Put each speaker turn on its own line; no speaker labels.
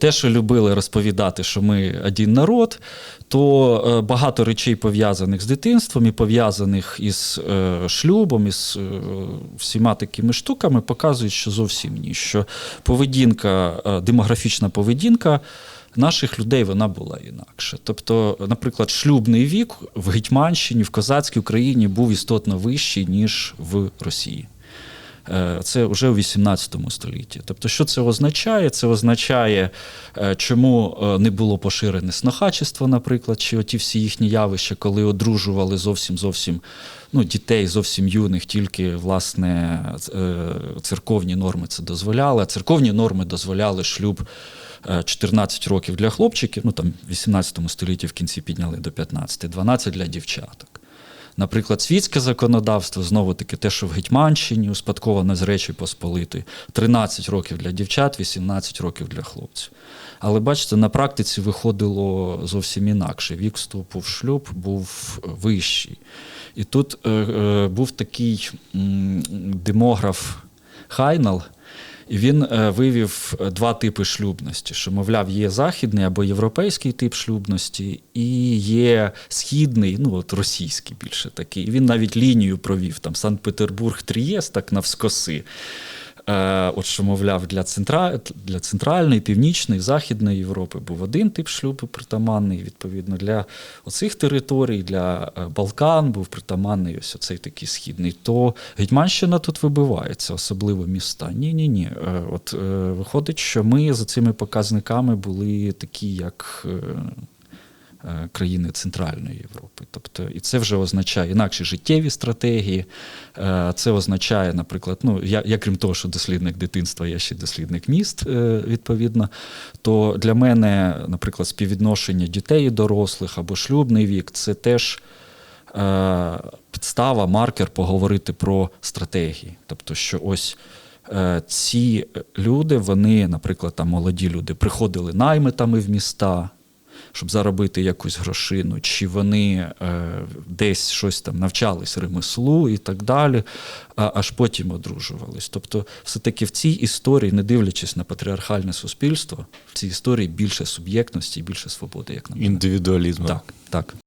Те, що любили розповідати, що ми один народ, то е, багато речей пов'язаних з дитинством і пов'язаних із е, шлюбом, із е, всіма такими штуками, показують, що зовсім ні. Що поведінка, демографічна поведінка наших людей вона була інакша. Тобто, наприклад, шлюбний вік в Гетьманщині, в козацькій Україні був істотно вищий, ніж в Росії. Е, Це вже у 18 столітті. Тобто, що це означає? Це означає, е, чому е, не було поширене снохачество, наприклад, чи оті всі їхні явища, коли одружували зовсім зовсім ну, дітей зовсім юних, тільки власне церковні норми це дозволяли. Церковні норми дозволяли шлюб. е, 14 років для хлопчиків, ну там в 18 столітті в кінці підняли до 15, 12 для дівчаток. Наприклад, світське законодавство, знову таки те, що в Гетьманщині успадковане з Речі Посполитої, 13 років для дівчат, 18 років для хлопців. Але бачите, на практиці виходило зовсім інакше. Вік вступу в шлюб був вищий. І тут е, е, був такий демограф Хайнал, і він е, вивів е, два типи шлюбності: що, мовляв, є західний або європейський тип шлюбності, і є східний, ну от російський більше такий. Він навіть лінію провів там Санкт-Петербург, Трієст, так навскоси. Е, От що, мовляв, для, центра... для центральної, північної, західної Європи був один тип шлюбу притаманний. Відповідно, для оцих територій, для е, Балкан був притаманний ось оцей такий східний. То Гетьманщина тут вибивається, особливо міста. Ні, ні, ні. От е, виходить, що ми за цими показниками були такі, як. Е, Країни Центральної Європи. Тобто, і це вже означає інакші життєві стратегії. Е, Це означає, наприклад, ну я, я крім того, що дослідник дитинства, я ще дослідник міст, е, відповідно. То для мене, наприклад, співвідношення дітей і дорослих або шлюбний вік це теж підстава, маркер поговорити про стратегії. Тобто, що ось. Ці люди, вони, наприклад, там молоді люди, приходили наймитами в міста, щоб заробити якусь грошину, чи вони е, десь щось там навчались ремеслу і так далі, а аж потім одружувались. Тобто, все-таки в цій історії, не дивлячись на патріархальне суспільство, в цій історії більше суб'єктності більше свободи, як на мене.
Індивідуалізму.
Так, так.